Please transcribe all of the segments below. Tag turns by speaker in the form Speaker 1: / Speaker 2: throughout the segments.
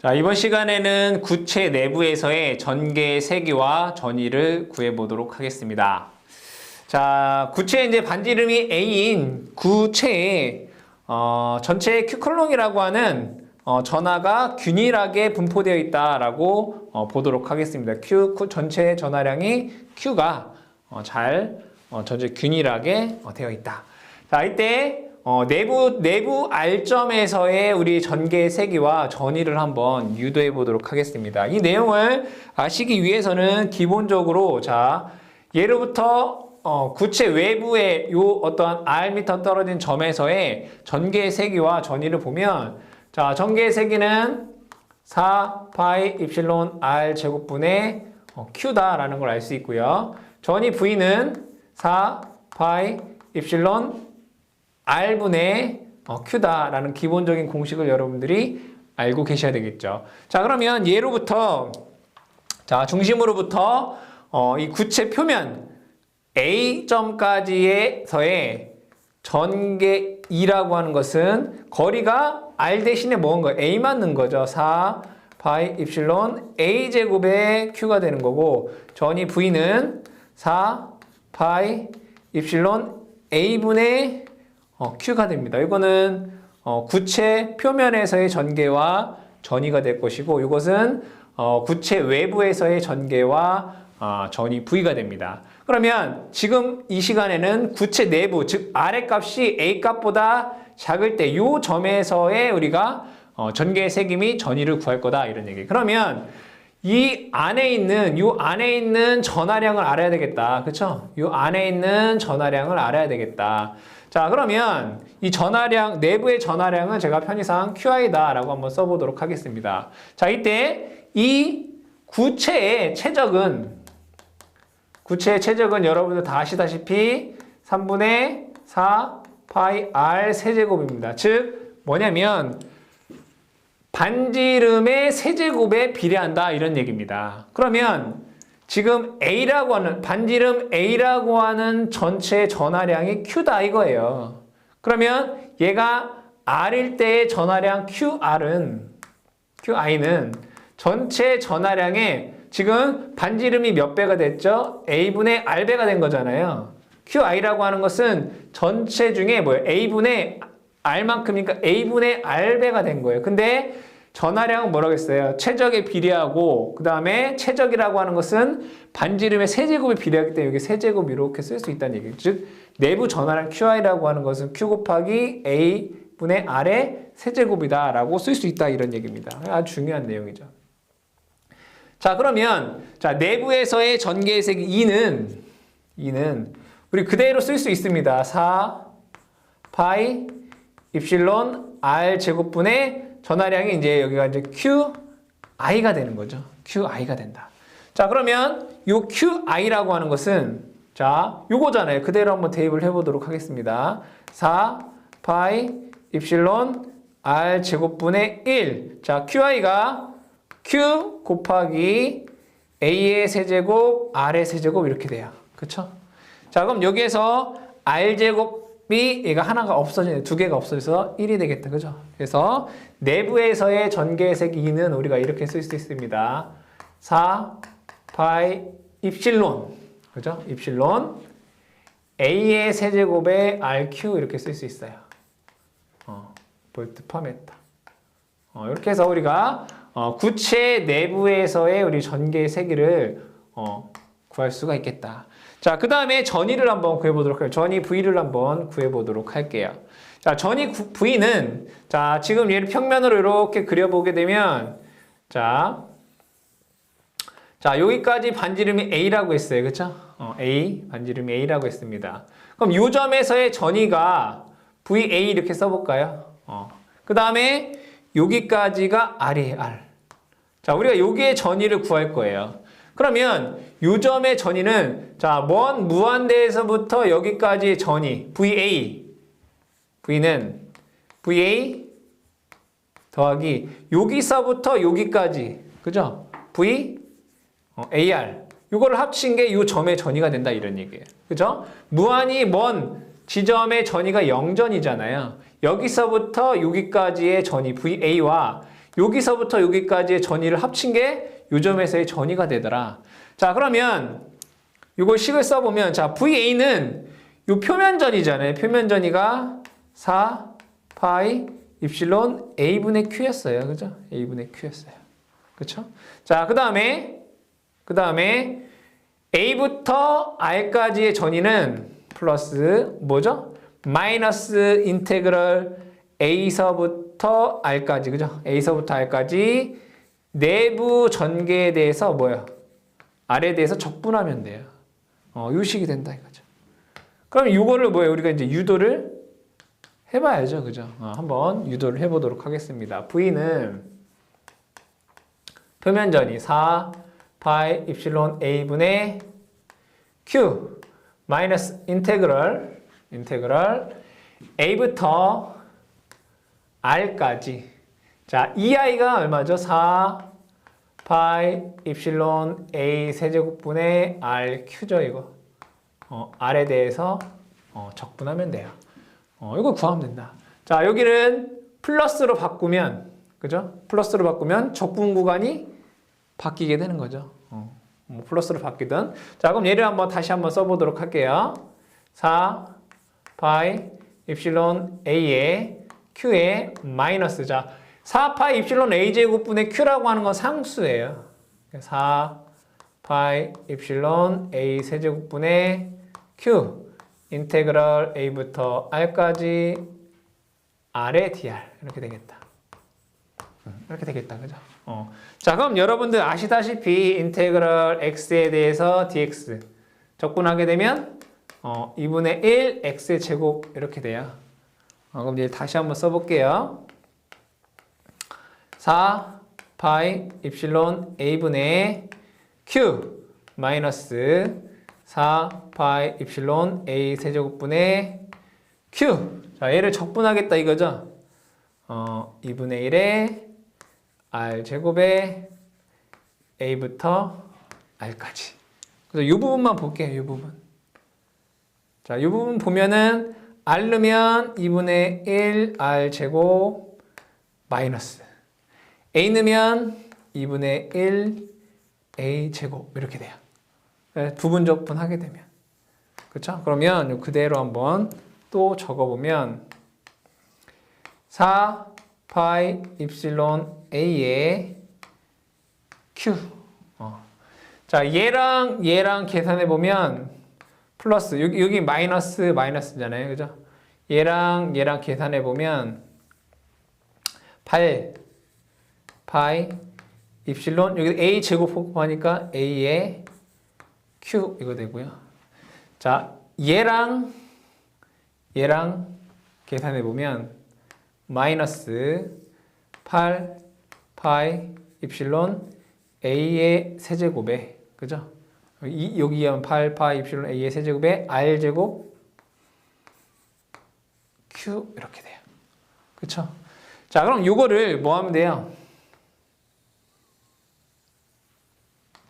Speaker 1: 자, 이번 시간에는 구체 내부에서의 전개 세기와 전위를 구해 보도록 하겠습니다. 자, 구체 이제 반지름이 A인 구체에 어, 전체 Q클롱이라고 하는 어, 전하가 균일하게 분포되어 있다라고 어, 보도록 하겠습니다. Q 전체 전하량이 Q가 어, 잘 어, 전체 균일하게 어, 되어 있다. 자, 이때 어, 내부 내부 알점에서의 우리 전개 세기와 전위를 한번 유도해 보도록 하겠습니다. 이 내용을 아시기 위해서는 기본적으로 자 예로부터 어, 구체 외부의 요 어떠한 R미터 떨어진 점에서의 전개 세기와 전위를 보면 자 전개 세기는 4 파이 입실론 R 제곱분의 어, Q다라는 걸 알 수 있고요. 전위 V는 4 파이 입실론 R분의 어, Q다라는 기본적인 공식을 여러분들이 알고 계셔야 되겠죠. 자, 그러면 예로부터 자, 중심으로부터 어, 이 구체 표면 A점까지에서의 전개 2라고 하는 것은 거리가 R 대신에 뭐인 거예요? A 맞는 거죠. 4 파이 입실론 A 제곱의 Q가 되는 거고 전이 V는 4 파이 입실론 A분의 어, Q가 됩니다. 이거는 어, 구체 표면에서의 전개와 전이가 될 것이고 이것은 어, 구체 외부에서의 전개와 어, 전이 V가 됩니다. 그러면 지금 이 시간에는 구체 내부 즉 아래 값이 A 값보다 작을 때 이 점에서의 우리가 어, 전개의 세김이 전이를 구할 거다 이런 얘기. 그러면 이 안에 있는 이 안에 있는 전하량을 알아야 되겠다. 그렇죠? 이 안에 있는 전하량을 알아야 되겠다. 자, 그러면 이 전하량 내부의 전하량은 제가 편의상 QI다 라고 한번 써 보도록 하겠습니다. 자, 이때 이 구체의 최적은 구체의 최적은 여러분들 다 아시다시피 3분의 4 파이 R 세제곱입니다. 즉 뭐냐면 반지름의 세제곱에 비례한다 이런 얘기입니다. 그러면 지금 A라고 하는 반지름 A라고 하는 전체 전하량이 Q다 이거예요. 그러면 얘가 R일 때의 전하량 QR은 QI는 전체 전하량의 지금 반지름이 몇 배가 됐죠? A분의 R배가 된 거잖아요. QI라고 하는 것은 전체 중에 뭐예요? A분의 R만큼이니까 A분의 R배가 된 거예요. 근데 전하량은 뭐라고 했어요? 최적에 비례하고 그 다음에 최적이라고 하는 것은 반지름의 세제곱에 비례하기 때문에 여기 세제곱 이렇게 쓸 수 있다는 얘기죠. 즉 내부 전하량 QI라고 하는 것은 Q 곱하기 A분의 R의 세제곱이다 라고 쓸 수 있다 이런 얘기입니다. 아주 중요한 내용이죠. 자 그러면 자 내부에서의 전개색 2는 2는 우리 그대로 쓸 수 있습니다. 4 파이 입실론 R 제곱분의 전하량이 이제 여기가 이제 Q i가 되는 거죠. Q i가 된다. 자 그러면 요 Q i라고 하는 것은 자 요거잖아요. 그대로 한번 대입을 해보도록 하겠습니다. 4 파이 입실론 R 제곱분의 1. 자 Q i가 Q 곱하기 A의 세제곱, R의 세제곱 이렇게 돼요. 그쵸? 자, 그럼 여기에서 R제곱 이 얘가 하나가 없어지네. 두 개가 없어져서 1이 되겠다. 그죠? 그래서 내부에서의 전개색 2는 우리가 이렇게 쓸 수 있습니다. 4 파이 입실론. 그죠? 입실론. A의 세제곱에 RQ 이렇게 쓸 수 있어요. 어, 볼트 퍼메타. 어, 이렇게 해서 우리가 어, 구체 내부에서의 우리 전개의 세기를 어, 구할 수가 있겠다. 자, 그 다음에 전위를 한번 구해보도록 할게요. 전위 V를 한번 구해보도록 할게요. 자, 구- V는 자, 지금 얘를 평면으로 이렇게 그려보게 되면 자, 자, 여기까지 반지름이 A라고 했어요. 그쵸? 어, A, 반지름이 A라고 했습니다. 그럼 요 점에서의 전위가 VA 이렇게 써볼까요? 어. 그 다음에 여기까지가 R이에요, R. 자, 우리가 여기에 전위를 구할 거예요. 그러면 요 점의 전위는 자, 먼 무한대에서부터 여기까지의 전위 VA V는 VA 더하기 여기서부터 여기까지 그죠? V 어, AR 이거를 합친 게 이 점의 전위가 된다 이런 얘기예요. 그죠? 무한히 먼 지점의 전위가 0전이잖아요. 여기서부터 여기까지의 전위 VA와 여기서부터 여기까지의 전위를 합친 게 요점에서의 전위가 되더라. 자, 그러면 이걸 식을 써보면 자, VA는 요 표면전이잖아요. 표면전이가 4 파이 입실론 A분의 Q였어요. 그죠? A분의 Q였어요. 그쵸? 자, 그 다음에 그 다음에 A부터 R까지의 전위는 플러스 뭐죠? 마이너스 인테그럴 A서부터 R까지 그죠? A서부터 R까지 내부 전개에 대해서 뭐예요? R에 대해서 적분하면 돼요. 어, 요식이 된다 이거죠. 그럼 이거를 뭐예요? 우리가 이제 유도를 해봐야죠, 그죠? 어, 한번 유도를 해보도록 하겠습니다. V는 표면전이 4 파이 입실론 A분의 Q 마이너스 인테그럴 인테그럴 A부터 R까지 자, 이 아이가 얼마죠? 4 파이 입실론 A 세제곱분의 RQ죠, 이거. 어, R에 대해서 어, 적분하면 돼요. 어, 이걸 구하면 된다. 자, 여기는 플러스로 바꾸면, 그죠? 플러스로 바꾸면 적분 구간이 바뀌게 되는 거죠. 어, 뭐 플러스로 바뀌든. 자, 그럼 얘를 한번 다시 한번 써보도록 할게요. 4 파이 입실론 A에 Q에 마이너스. 자, 4파이 입실론 A 제곱분의 Q라고 하는 건 상수예요. 4 파이 입실론 A 세제곱분의 Q 인테그럴 A부터 R까지 R의 DR 이렇게 되겠다. 음, 이렇게 되겠다. 그죠? 어. 자, 그럼 여러분들 아시다시피 인테그럴 X에 대해서 DX 적분하게 되면 어, 2분의 1 X의 제곱 이렇게 돼요. 어, 그럼 이제 다시 한번 써볼게요. 4 파이 입실론 A분의 Q 마이너스 4 파이 입실론 A 세제곱분의 Q. 자 얘를 적분하겠다 이거죠? 어 2분의 1에 R 제곱에 A부터 R까지. 그래서 이 부분만 볼게요 이 부분. 자이 부분 보면은 R 넣으면 2분의 1 R 제곱 마이너스 A 넣으면 2분의 1 A 제곱 이렇게 돼요. 네, 부분적분 하게 되면 그렇죠? 그러면 그대로 한번 또 적어보면 4 파이 입실론 A의 Q 어. 자 얘랑 얘랑 계산해 보면 플러스 여기, 여기 마이너스 마이너스잖아요 그죠? 얘랑 얘랑 계산해 보면 8 파이 입실론 여기 a 제곱 곱하니까 a의 q 이거 되고요. 자 얘랑 얘랑 계산해 보면 마이너스 8 파이 입실론 a의 세제곱에 그죠? 이, 여기 하면 8 파이 입실론 a의 세제곱에 r 제곱 q 이렇게 돼요. 그렇죠? 자 그럼 이거를 뭐 하면 돼요?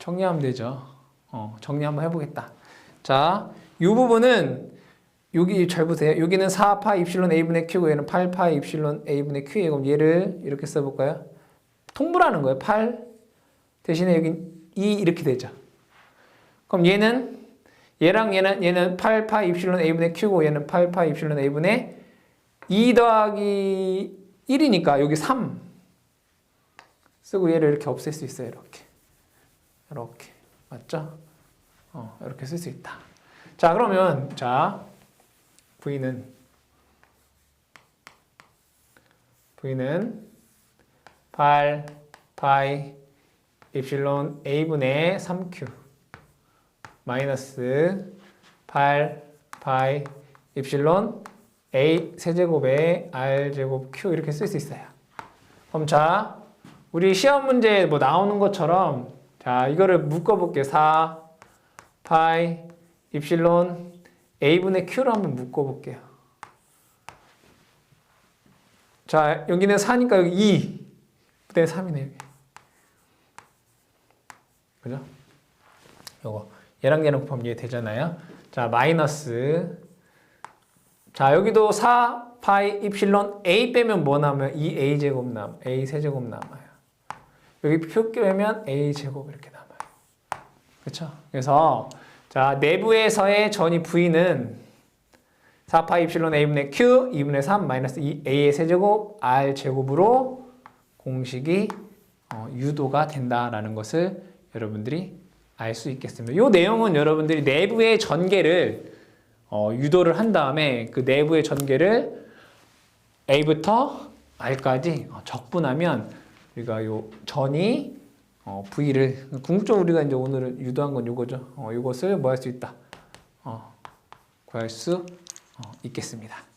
Speaker 1: 정리하면 되죠. 어, 정리 한번 해보겠다. 자, 이 부분은 여기 잘 보세요. 여기는 4파 입실론 a분의 q고 얘는 8파 입실론 a분의 q예요. 그럼 얘를 이렇게 써볼까요? 통분하는 거예요. 8 대신에 여기 2 이렇게 되죠. 그럼 얘는 얘랑 얘는 얘는 8파 입실론 a분의 q고 얘는 8파 입실론 a분의 2 더하기 1이니까 여기 3 쓰고 얘를 이렇게 없앨 수 있어요. 이렇게. 이렇게 맞죠? 어, 이렇게 쓸 수 있다. 자 그러면 자 v는 v는 8 파이 입실론 a분의 3q 마이너스 8 파이 입실론 a 세제곱에 r 제곱 q 이렇게 쓸 수 있어요. 그럼 자 우리 시험 문제 뭐 나오는 것처럼 자, 이거를 묶어볼게요. 4 파이 입실론 a분의 q로 한번 묶어볼게요. 자, 여기는 4니까 여기 2 분의 3이네 여기. 그죠? 요거 얘랑 얘랑 곱하면 얘 되잖아요. 자, 마이너스 자, 여기도 4 파이 입실론 A 빼면 뭐 남아요? 2A 제곱 남, A 세제곱 남아요. 여기 표 빼면 A 제곱 이렇게 남아요. 그렇죠? 그래서 자 내부에서의 전이 V는 4파이 입실론 A분의 Q 2분의 3 마이너스 2A의 세제곱 R 제곱으로 공식이 어, 유도가 된다라는 것을 여러분들이 알 수 있겠습니다. 이 내용은 여러분들이 내부의 전개를 어, 유도를 한 다음에 그 내부의 전개를 A부터 R까지 어, 적분하면 우리가 요 전이 어, V를 궁극적으로 우리가 이제 오늘 유도한 건 요거죠. 어, 요것을 뭐 할 수 있다. 어, 구할 수 어, 있겠습니다.